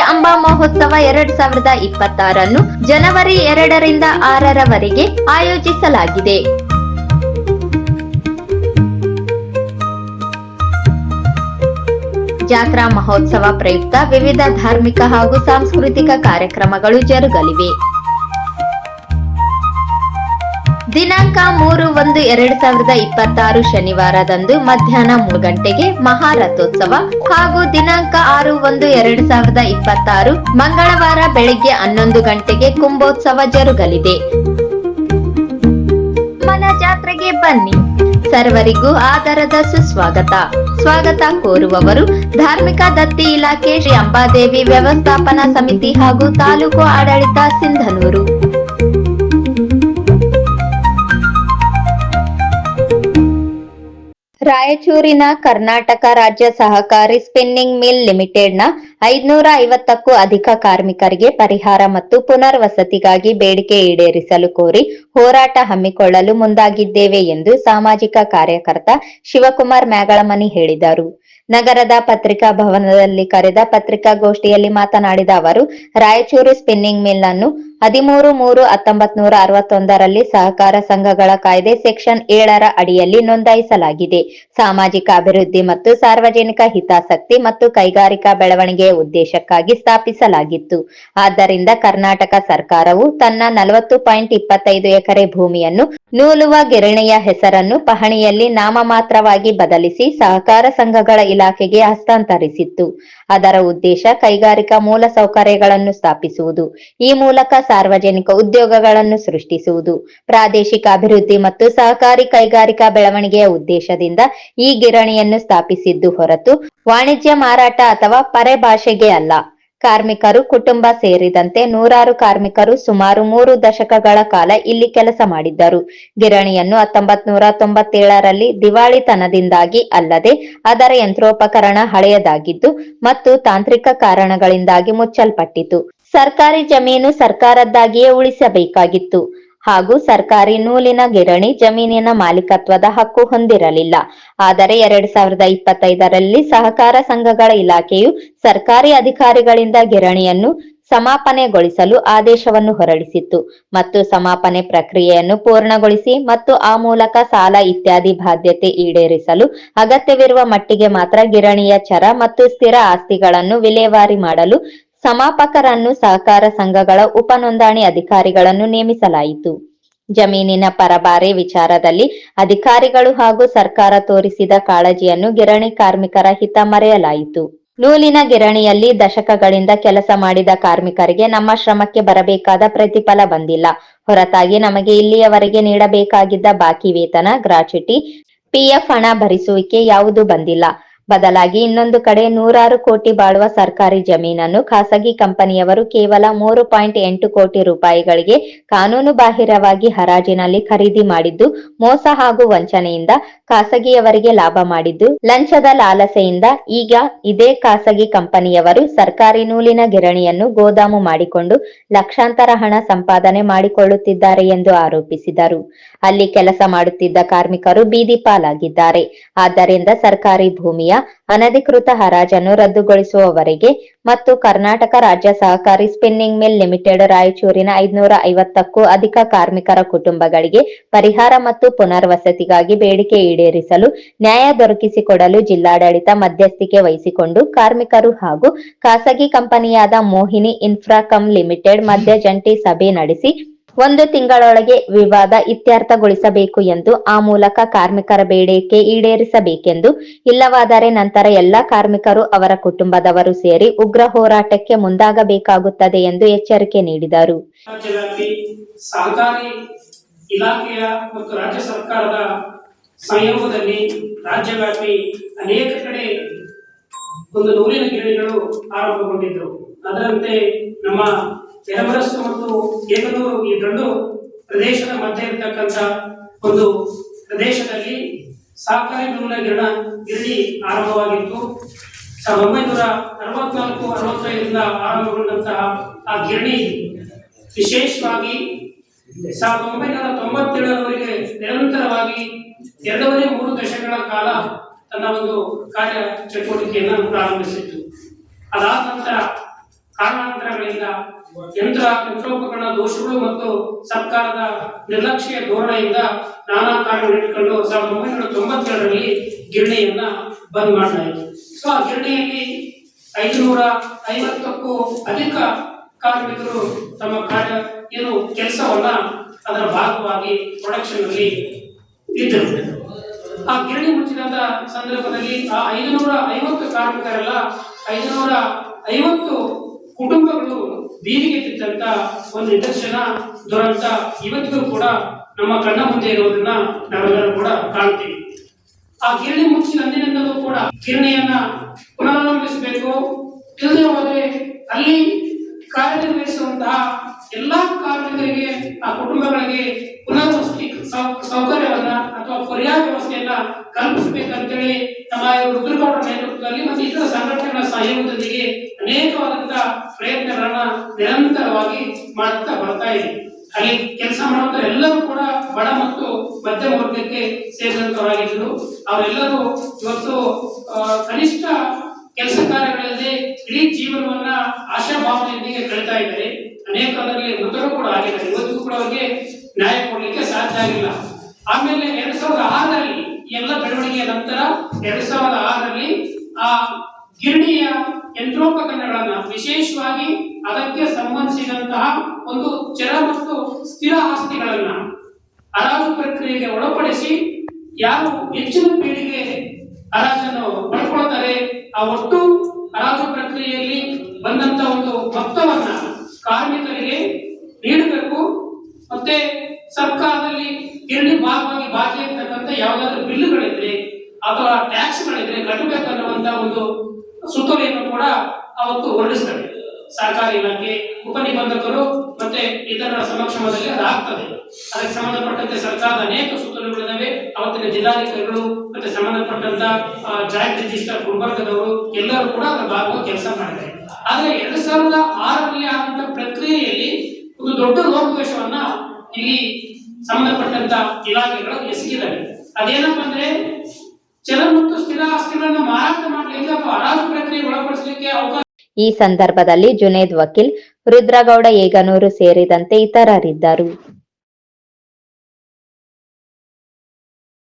ಅಂಬಾ ಮಹೋತ್ಸವ ಎರಡ್ ಸಾವಿರದ ಇಪ್ಪತ್ತಾರನ್ನು ಜನವರಿ ಎರಡರಿಂದ ಆರರವರೆಗೆ ಆಯೋಜಿಸಲಾಗಿದೆ. ಜಾತ್ರಾ ಮಹೋತ್ಸವ ಪ್ರಯುಕ್ತ ವಿವಿಧ ಧಾರ್ಮಿಕ ಹಾಗೂ ಸಾಂಸ್ಕೃತಿಕ ಕಾರ್ಯಕ್ರಮಗಳು ಜರುಗಲಿವೆ. ದಿನಾಂಕ ಮೂರು ಒಂದು ಎರಡ್ ಸಾವಿರದ ಇಪ್ಪತ್ತಾರು ಶನಿವಾರದಂದು ಮಧ್ಯಾಹ್ನ ಮೂರು ಗಂಟೆಗೆ ಮಹಾರಥೋತ್ಸವ ಹಾಗೂ ದಿನಾಂಕ ಆರು ಒಂದು ಎರಡ್ ಸಾವಿರದ ಇಪ್ಪತ್ತಾರು ಮಂಗಳವಾರ ಬೆಳಗ್ಗೆ ಹನ್ನೊಂದು ಗಂಟೆಗೆ ಕುಂಭೋತ್ಸವ ಜರುಗಲಿದೆ. ಮನ ಜಾತ್ರೆಗೆ ಬನ್ನಿ. ಸರ್ವರಿಗೂ ಆದರದ ಸುಸ್ವಾಗತ. ಸ್ವಾಗತ ಕೋರುವವರು ಧಾರ್ಮಿಕ ದತ್ತಿ ಇಲಾಖೆ ಶ್ರೀ ಅಂಬಾದೇವಿ ವ್ಯವಸ್ಥಾಪನಾ ಸಮಿತಿ ಹಾಗೂ ತಾಲೂಕು ಆಡಳಿತ ಸಿಂಧನೂರು. ರಾಯಚೂರಿನ ಕರ್ನಾಟಕ ರಾಜ್ಯ ಸಹಕಾರಿ ಸ್ಪಿನ್ನಿಂಗ್ ಮಿಲ್ ಲಿಮಿಟೆಡ್ನ ಐದುನೂರ ಐವತ್ತಕ್ಕೂ ಅಧಿಕ ಕಾರ್ಮಿಕರಿಗೆ ಪರಿಹಾರ ಮತ್ತು ಪುನರ್ವಸತಿಗಾಗಿ ಬೇಡಿಕೆ ಈಡೇರಿಸಲು ಕೋರಿ ಹೋರಾಟ ಹಮ್ಮಿಕೊಳ್ಳಲು ಮುಂದಾಗಿದ್ದೇವೆ ಎಂದು ಸಾಮಾಜಿಕ ಕಾರ್ಯಕರ್ತ ಶಿವಕುಮಾರ್ ಮ್ಯಾಗಳಮನಿ ಹೇಳಿದರು. ನಗರದ ಪತ್ರಿಕಾ ಭವನದಲ್ಲಿ ಕರೆದ ಪತ್ರಿಕಾಗೋಷ್ಠಿಯಲ್ಲಿ ಮಾತನಾಡಿದ ಅವರು, ರಾಯಚೂರು ಸ್ಪಿನ್ನಿಂಗ್ ಮಿಲ್ ಅನ್ನು ಹದಿಮೂರು ಮೂರು ಹತ್ತೊಂಬತ್ ನೂರ ಅರವತ್ತೊಂದರಲ್ಲಿ ಸಹಕಾರ ಸಂಘಗಳ ಕಾಯ್ದೆ ಸೆಕ್ಷನ್ ಏಳರ ಅಡಿಯಲ್ಲಿ ನೋಂದಾಯಿಸಲಾಗಿದೆ. ಸಾಮಾಜಿಕ ಅಭಿವೃದ್ಧಿ ಮತ್ತು ಸಾರ್ವಜನಿಕ ಹಿತಾಸಕ್ತಿ ಮತ್ತು ಕೈಗಾರಿಕಾ ಬೆಳವಣಿಗೆಯ ಉದ್ದೇಶಕ್ಕಾಗಿ ಸ್ಥಾಪಿಸಲಾಗಿತ್ತು. ಆದ್ದರಿಂದ ಕರ್ನಾಟಕ ಸರ್ಕಾರವು ತನ್ನ ನಲವತ್ತು ಪಾಯಿಂಟ್ ಇಪ್ಪತ್ತೈದು ಎಕರೆ ಭೂಮಿಯನ್ನು ನೂಲುವ ಗಿರಣಿಯ ಹೆಸರನ್ನು ಪಹಣಿಯಲ್ಲಿ ನಾಮಮಾತ್ರವಾಗಿ ಬದಲಿಸಿ ಸಹಕಾರ ಸಂಘಗಳ ಇಲಾಖೆಗೆ ಹಸ್ತಾಂತರಿಸಿತ್ತು. ಅದರ ಉದ್ದೇಶ ಕೈಗಾರಿಕಾ ಮೂಲಸೌಕರ್ಯಗಳನ್ನು ಸ್ಥಾಪಿಸುವುದು. ಈ ಮೂಲಕ ಸಾರ್ವಜನಿಕ ಉದ್ಯೋಗಗಳನ್ನು ಸೃಷ್ಟಿಸುವುದು. ಪ್ರಾದೇಶಿಕ ಅಭಿವೃದ್ಧಿ ಮತ್ತು ಸಹಕಾರಿ ಕೈಗಾರಿಕಾ ಬೆಳವಣಿಗೆಯ ಉದ್ದೇಶದಿಂದ ಈ ಗಿರಣಿಯನ್ನು ಸ್ಥಾಪಿಸಿದ್ದು ಹೊರತು ವಾಣಿಜ್ಯ ಮಾರಾಟ ಅಥವಾ ಪರೆಭಾಷೆಗೆ ಅಲ್ಲ. ಕಾರ್ಮಿಕರು ಕುಟುಂಬ ಸೇರಿದಂತೆ ನೂರಾರು ಕಾರ್ಮಿಕರು ಸುಮಾರು ಮೂರು ದಶಕಗಳ ಕಾಲ ಇಲ್ಲಿ ಕೆಲಸ ಮಾಡಿದ್ದರು. ಗಿರಣಿಯನ್ನು ಹತ್ತೊಂಬತ್ ನೂರ ತೊಂಬತ್ತೇಳರಲ್ಲಿ ದಿವಾಳಿತನದಿಂದಾಗಿ ಅಲ್ಲದೆ ಅದರ ಯಂತ್ರೋಪಕರಣ ಹಳೆಯದಾಗಿದ್ದು ಮತ್ತು ತಾಂತ್ರಿಕ ಕಾರಣಗಳಿಂದಾಗಿ ಮುಚ್ಚಲ್ಪಟ್ಟಿತು. ಸರ್ಕಾರಿ ಜಮೀನು ಸರ್ಕಾರದ್ದಾಗಿಯೇ ಉಳಿಸಬೇಕಾಗಿತ್ತು. ಹಾಗೂ ಸರ್ಕಾರಿ ನೂಲಿನ ಗಿರಣಿ ಜಮೀನಿನ ಮಾಲೀಕತ್ವದ ಹಕ್ಕು ಹೊಂದಿರಲಿಲ್ಲ. ಆದರೆ ಎರಡ್ ಸಾವಿರದ ಇಪ್ಪತ್ತೈದರಲ್ಲಿ ಸಹಕಾರ ಸಂಘಗಳ ಇಲಾಖೆಯು ಸರ್ಕಾರಿ ಅಧಿಕಾರಿಗಳಿಂದ ಗಿರಣಿಯನ್ನು ಸಮಾಪನೆಗೊಳಿಸಲು ಆದೇಶವನ್ನು ಹೊರಡಿಸಿತ್ತು ಮತ್ತು ಸಮಾಪನೆ ಪ್ರಕ್ರಿಯೆಯನ್ನು ಪೂರ್ಣಗೊಳಿಸಿ ಮತ್ತು ಆ ಮೂಲಕ ಸಾಲ ಇತ್ಯಾದಿ ಬಾಧ್ಯತೆ ಈಡೇರಿಸಲು ಅಗತ್ಯವಿರುವ ಮಟ್ಟಿಗೆ ಮಾತ್ರ ಗಿರಣಿಯ ಚರ ಮತ್ತು ಸ್ಥಿರ ಆಸ್ತಿಗಳನ್ನು ವಿಲೇವಾರಿ ಮಾಡಲು ಸಮಾಪಕರನ್ನು ಸಹಕಾರ ಸಂಘಗಳ ಉಪ ನೋಂದಣಿ ಅಧಿಕಾರಿಗಳನ್ನು ನೇಮಿಸಲಾಯಿತು. ಜಮೀನಿನ ಪರಬಾರೆ ವಿಚಾರದಲ್ಲಿ ಅಧಿಕಾರಿಗಳು ಹಾಗೂ ಸರ್ಕಾರ ತೋರಿಸಿದ ಕಾಳಜಿಯನ್ನು ಗಿರಣಿ ಕಾರ್ಮಿಕರ ಹಿತ ಮರೆಯಲಾಯಿತು. ನೂಲಿನ ಗಿರಣಿಯಲ್ಲಿ ದಶಕಗಳಿಂದ ಕೆಲಸ ಮಾಡಿದ ಕಾರ್ಮಿಕರಿಗೆ ನಮ್ಮ ಶ್ರಮಕ್ಕೆ ಬರಬೇಕಾದ ಪ್ರತಿಫಲ ಬಂದಿಲ್ಲ. ಹೊರತಾಗಿ ನಮಗೆ ಇಲ್ಲಿಯವರೆಗೆ ನೀಡಬೇಕಾಗಿದ್ದ ಬಾಕಿ ವೇತನ, ಗ್ರಾಚ್ಯುಟಿ, ಪಿಎಫ್ ಹಣ ಭರಿಸುವಿಕೆ ಯಾವುದು ಬಂದಿಲ್ಲ. ಬದಲಾಗಿ ಇನ್ನೊಂದು ಕಡೆ ನೂರಾರು ಕೋಟಿ ಬಾಳುವ ಸರ್ಕಾರಿ ಜಮೀನನ್ನು ಖಾಸಗಿ ಕಂಪನಿಯವರು ಕೇವಲ ಮೂರು ಪಾಯಿಂಟ್ ಎಂಟು ಕೋಟಿ ರೂಪಾಯಿಗಳಿಗೆ ಕಾನೂನು ಬಾಹಿರವಾಗಿ ಹರಾಜಿನಲ್ಲಿ ಖರೀದಿ ಮಾಡಿದ್ದು, ಮೋಸ ಹಾಗೂ ವಂಚನೆಯಿಂದ ಖಾಸಗಿಯವರಿಗೆ ಲಾಭ ಮಾಡಿದ್ದು. ಲಂಚದ ಲಾಲಸೆಯಿಂದ ಈಗ ಇದೇ ಖಾಸಗಿ ಕಂಪನಿಯವರು ಸರ್ಕಾರಿ ನೂಲಿನ ಗಿರಣಿಯನ್ನು ಗೋದಾಮು ಮಾಡಿಕೊಂಡು ಲಕ್ಷಾಂತರ ಹಣ ಸಂಪಾದನೆ ಮಾಡಿಕೊಳ್ಳುತ್ತಿದ್ದಾರೆ ಎಂದು ಆರೋಪಿಸಿದರು. ಅಲ್ಲಿ ಕೆಲಸ ಮಾಡುತ್ತಿದ್ದ ಕಾರ್ಮಿಕರು ಬೀದಿ ಪಾಲಾಗಿದ್ದಾರೆ. ಆದ್ದರಿಂದ ಸರ್ಕಾರಿ ಭೂಮಿಯ ಅನಧಿಕೃತ ಹರಾಜನ್ನು ರದ್ದುಗೊಳಿಸುವವರೆಗೆ ಮತ್ತು ಕರ್ನಾಟಕ ರಾಜ್ಯ ಸಹಕಾರಿ ಸ್ಪಿನ್ನಿಂಗ್ ಮಿಲ್ ಲಿಮಿಟೆಡ್ ರಾಯಚೂರಿನ ಐದುನೂರ ಐವತ್ತಕ್ಕೂ ಅಧಿಕ ಕಾರ್ಮಿಕರ ಕುಟುಂಬಗಳಿಗೆ ಪರಿಹಾರ ಮತ್ತು ಪುನರ್ವಸತಿಗಾಗಿ ಬೇಡಿಕೆ ಈಡೇರಿಸಲು ನ್ಯಾಯ ದೊರಕಿಸಿಕೊಡಲು ಜಿಲ್ಲಾಡಳಿತ ಮಧ್ಯಸ್ಥಿಕೆ ವಹಿಸಿಕೊಂಡು ಕಾರ್ಮಿಕರು ಹಾಗೂ ಖಾಸಗಿ ಕಂಪನಿಯಾದ ಮೋಹಿನಿ ಇನ್ಫ್ರಾಕಮ್ ಲಿಮಿಟೆಡ್ ಮಧ್ಯ ಜಂಟಿ ಸಭೆ ನಡೆಸಿ ಒಂದು ತಿಂಗಳೊಳಗೆ ವಿವಾದ ಇತ್ಯರ್ಥಗೊಳಿಸಬೇಕು ಎಂದು ಆ ಮೂಲಕ ಕಾರ್ಮಿಕರ ಬೇಡಿಕೆ ಈಡೇರಿಸಬೇಕೆಂದು ಇಲ್ಲವಾದರೆ ನಂತರ ಎಲ್ಲಾ ಕಾರ್ಮಿಕರು ಅವರ ಕುಟುಂಬದವರು ಸೇರಿ ಉಗ್ರ ಹೋರಾಟಕ್ಕೆ ಮುಂದಾಗಬೇಕಾಗುತ್ತದೆ ಎಂದು ಎಚ್ಚರಿಕೆ ನೀಡಿದರು. ಸಹಕಾರಿ ಇಲಾಖೆಯ ಮತ್ತು ರಾಜ್ಯ ಸರ್ಕಾರದ ಸಂಯೋಗದಲ್ಲಿ ರಾಜ್ಯವ್ಯಾಪಿ ಅನೇಕ ಕಡೆ ಒಂದು ನೂರಿನ ಗಿರಣಿಗಳು ಆರಂಭಗೊಂಡಿದ್ದವು. ಅದರಂತೆ ನಮ್ಮ ಯರಮರಸ್ಸು ಮತ್ತು ಏಕನೂರು ಈ ಎರಡು ಪ್ರದೇಶದ ಮಧ್ಯೆ ಇರತಕ್ಕಂತ ಒಂದು ಪ್ರದೇಶದಲ್ಲಿ ಸಹಕಾರಿ ಬೆಂಬಲ ಗಿರಣ ಆರಂಭವಾಗಿತ್ತು. ಸಾವಿರದ ಒಂಬೈನೂರ ಅರವತ್ನಾಲ್ಕು, ಅರವತ್ತೈದರಿಂದ ಆರಂಭಗೊಂಡಂತಹ ಆ ಗಿರಣಿ ವಿಶೇಷವಾಗಿ ಸಾವಿರದ ಒಂಬೈನೂರ ತೊಂಬತ್ತೇಳರವರೆಗೆ ನಿರಂತರವಾಗಿ ಎರಡೂವರೆ ಮೂರು ದಶಕಗಳ ಕಾಲ ತನ್ನ ಒಂದು ಕಾರ್ಯ ಚಟುವಟಿಕೆಯನ್ನು ಪ್ರಾರಂಭಿಸಿತ್ತು. ಅದಾದ ನಂತರ ಕಾರಣಾಂತರಗಳಿಂದ ಯಂತ್ರ ಯಂತ್ರೋಪಕರಣ ದೋಷಗಳು ಮತ್ತು ಸರ್ಕಾರದ ನಿರ್ಲಕ್ಷ್ಯ ಧೋರಣೆಯಿಂದ ನಾನಾ ಕಾರಣಗಳು ಇಟ್ಕೊಂಡು ಸಾವಿರದ ಒಂಬೈನೂರ ತೊಂಬತ್ತೆರಡರಲ್ಲಿ ಗಿರಣಿಯನ್ನ ಬಂದ್ ಮಾಡಲಾಯಿತು. ಸೊ ಆ ಗಿರಣಿಯಲ್ಲಿ ಐದುನೂರ ಐವತ್ತಕ್ಕೂ ಅಧಿಕ ಕಾರ್ಮಿಕರು ತಮ್ಮ ಕಾರ್ಯ, ಏನು ಕೆಲಸವನ್ನ ಅದರ ಭಾಗವಾಗಿ ಪ್ರೊಡಕ್ಷನ್ ಅಲ್ಲಿ ಇದ್ದರು ಆ ಗಿರಣಿ ಮುಚ್ಚಿದಂತ ಸಂದರ್ಭದಲ್ಲಿ ಆ ಐದುನೂರ ಐವತ್ತು ಕಾರ್ಮಿಕರೆಲ್ಲ ಐದುನೂರ ಐವತ್ತು ಕುಟುಂಬಗಳು ಬೀದಿಗೆ ಬಿದ್ದಂತ ಒಂದು ನಿದರ್ಶನ ದುರಂತ ಇವತ್ತಿಗೂ ಕೂಡ ನಮ್ಮ ಕಣ್ಣ ಮುಂದೆ ಇರೋದನ್ನ ನಾವೆಲ್ಲರೂ ಕೂಡ ಕಾಣ್ತೀವಿ. ಆ ಗಿರಣಿ ಮುಚ್ಚಿನ ಅಂದಿನಿಂದಲೂ ಕೂಡ ಗಿರಣಿಯನ್ನ ಪುನರಾರಂಭಿಸಬೇಕು. ಇಲ್ಲದೆ ಹೋದ್ರೆ ಅಲ್ಲಿ ಕಾರ್ಯನಿರ್ವಹಿಸುವಂತಹ ಎಲ್ಲಾ ಕಾರ್ಮಿಕರಿಗೆ, ಆ ಕುಟುಂಬಗಳಿಗೆ ಪುನರ್ವಸತಿ ಸೌಕರ್ಯವನ್ನ ಅಥವಾ ಪರ್ಯಾಯ ವ್ಯವಸ್ಥೆಯನ್ನ ಕಲ್ಪಿಸಬೇಕಂತೇಳಿ ನಮ್ಮ ರುದ್ರಗೌಡರ ನೇತೃತ್ವದಲ್ಲಿ ಸಹಯೋಗದೊಂದಿಗೆ ಅನೇಕವಾದಂತಹ ಪ್ರಯತ್ನಗಳನ್ನ ನಿರಂತರವಾಗಿ ಮಾಡುತ್ತಾ ಬರ್ತಾ ಇದೆ. ಅಲ್ಲಿ ಕೆಲಸ ಮಾಡುವಂತ ಎಲ್ಲರೂ ಕೂಡ ಬಡ ಮತ್ತು ಮಧ್ಯಮ ವರ್ಗಕ್ಕೆ ಸೇರಿದಂತವರಾಗಿದ್ದರು. ಅವರೆಲ್ಲರೂ ಇವತ್ತು ಕನಿಷ್ಠ ಕೆಲಸ ಕಾರ್ಯಗಳಲ್ಲಿ ಇಡೀ ಜೀವನವನ್ನ ಆಶಾಭಾವನೆಯೊಂದಿಗೆ ಕಳೀತಾ ಇದ್ದಾರೆ. ಅನೇಕ ಅದರಲ್ಲಿ ಮೃತರು ಕೂಡ ಆಗಿದ್ದಾರೆ. ಇವತ್ತು ಕೂಡ ಅವರಿಗೆ ನ್ಯಾಯ ಕೊಡಲಿಕ್ಕೆ ಸಾಧ್ಯ ಆಗಿಲ್ಲ. ಆಮೇಲೆ ಎರಡ್ ಸಾವಿರದ ಆರರಲ್ಲಿ ಎಲ್ಲ ಬೆಳವಣಿಗೆಯ ನಂತರ ಎರಡ್ ಸಾವಿರದ ಆರರಲ್ಲಿ ಆ ಗಿರಣಿಯ ಯಂತ್ರೋಪಕರಣಗಳನ್ನ ವಿಶೇಷವಾಗಿ ಅದಕ್ಕೆ ಸಂಬಂಧಿಸಿದಂತಹ ಒಂದು ಚರ ಮತ್ತು ಸ್ಥಿರ ಆಸ್ತಿಗಳನ್ನ ಹರಾಜು ಪ್ರಕ್ರಿಯೆಗೆ ಒಳಪಡಿಸಿ ಯಾರು ಹೆಚ್ಚಿನ ಪೀಳಿಗೆ ಹರಾಜನ್ನು ಪಡ್ಕೊಳ್ತಾರೆ ಆ ಒಟ್ಟು ಹರಾಜು ಪ್ರಕ್ರಿಯೆಯಲ್ಲಿ ಬಂದಂತ ಒಂದು ಮೊತ್ತವನ್ನ ಕಾರ್ಮಿಕರಿಗೆ ನೀಡಬೇಕು. ಮತ್ತೆ ಸರ್ಕಾರದಲ್ಲಿ ಗಿರಣಿ ಭಾಗವಾಗಿ ಬಾಕಿ ಇರ್ತಕ್ಕಂಥ ಯಾವ್ದಾದ್ರು ಬಿಲ್ಲುಗಳಿದ್ರೆ ಅಥವಾ ಟ್ಯಾಕ್ಸ್ಗಳಿದ್ರೆ ಕಟ್ಟಬೇಕನ್ನುವಂತ ಒಂದು ಸುತ್ತೋಲೆಯನ್ನು ಕೂಡ ಅವತ್ತು ಹೊರಡಿಸ್ತಾರೆ. ಸರ್ಕಾರಿ ಇಲಾಖೆ, ಉಪನಿಬಂಧಕರು ಮತ್ತೆ ಇತರ ಸಮಕ್ಷಮದಲ್ಲಿ ಅದಾಗ್ತದೆ ಅದಕ್ಕೆ ಸಂಬಂಧಪಟ್ಟಂತೆ ಸರ್ಕಾರದ ಅನೇಕ ಸುತ್ತೋಲೆಗಳಿದ್ದಾವೆ ಅವತ್ತಿನ ಜಿಲ್ಲಾಧಿಕಾರಿಗಳು ಮತ್ತೆ ಸಂಬಂಧಪಟ್ಟಂತ ಜಾಯಿಂಟ್ ರಿಜಿಸ್ಟರ್ ಗುಲ್ಬರ್ಗದವರು ಎಲ್ಲರೂ ಕೂಡ ಅದರ ಭಾಗವಾಗಿ ಕೆಲಸ ಮಾಡಿದ್ದಾರೆ. ಆದ್ರೆ ಎರಡ್ ಸಾವಿರದ ಆರರಲ್ಲಿ ಆದಂತ ಪ್ರಕ್ರಿಯೆಯಲ್ಲಿ ಒಂದು ದೊಡ್ಡ ಲೋಪದೋಷವನ್ನ ಇಲ್ಲಿ ಸಂಬಂಧಪಟ್ಟಂತ ಇಲಾಖೆಗಳು ಎಸಗಿದ್ದಾರೆ ಅದೇನಪ್ಪ ಅಂದ್ರೆ ಜಲ ಈ ಸಂದರ್ಭದಲ್ಲಿ ಜುನೇದ್ ವಕೀಲ್ ರುದ್ರಗೌಡ ಏಗನೂರು ಸೇರಿದಂತೆ ಇತರರಿದ್ದರು.